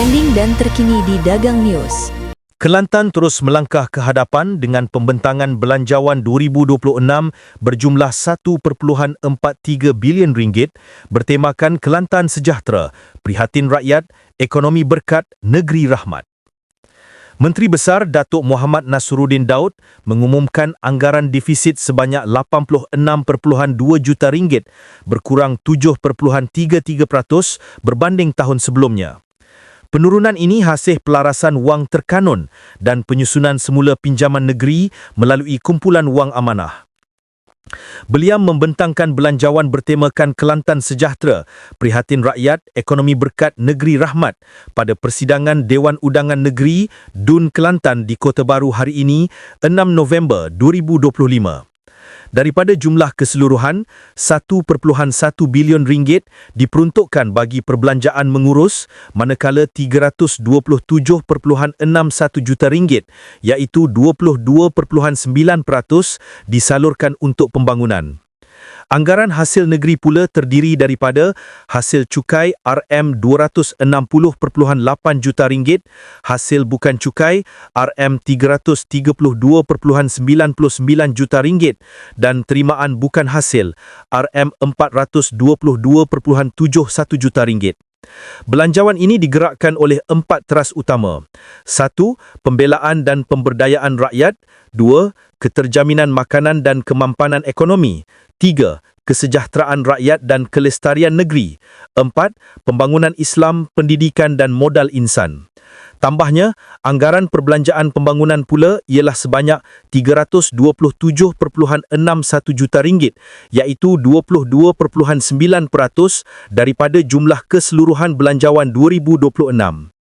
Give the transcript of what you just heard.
trending dan terkini di Dagang News. Kelantan terus melangkah ke hadapan dengan pembentangan belanjawan 2026 berjumlah 1.43 bilion ringgit bertemakan Kelantan Sejahtera, Prihatin Rakyat, Ekonomi Berkat, Negeri Rahmat. Menteri Besar Datuk Muhammad Nasruddin Daud mengumumkan anggaran defisit sebanyak 86.2 juta ringgit berkurang 7.33% berbanding tahun sebelumnya. Penurunan ini hasil pelarasan wang terkanun dan penyusunan semula pinjaman negeri melalui kumpulan wang amanah. Beliau membentangkan belanjawan bertemakan Kelantan Sejahtera, Prihatin Rakyat, Ekonomi Berkat Negeri Rahmat pada persidangan Dewan Undangan Negeri Dun Kelantan di Kota Baru hari ini, 6 November 2025. Daripada jumlah keseluruhan, 1.1 bilion ringgit diperuntukkan bagi perbelanjaan mengurus manakala 327.61 juta ringgit iaitu 22.9% disalurkan untuk pembangunan. Anggaran hasil negeri pula terdiri daripada hasil cukai RM 260.8 juta ringgit, hasil bukan cukai RM 332.99 juta ringgit dan terimaan bukan hasil RM 422.71 juta ringgit. Belanjawan ini digerakkan oleh empat teras utama. Satu, Pembelaan dan pemberdayaan rakyat. Dua, Keterjaminan makanan dan kemampanan ekonomi. Tiga, Kesejahteraan rakyat dan kelestarian negeri. Empat, Pembangunan Islam, pendidikan dan modal insan. Tambahnya, anggaran perbelanjaan pembangunan pula ialah sebanyak 327.61 juta ringgit iaitu 22.9% daripada jumlah keseluruhan belanjawan 2026.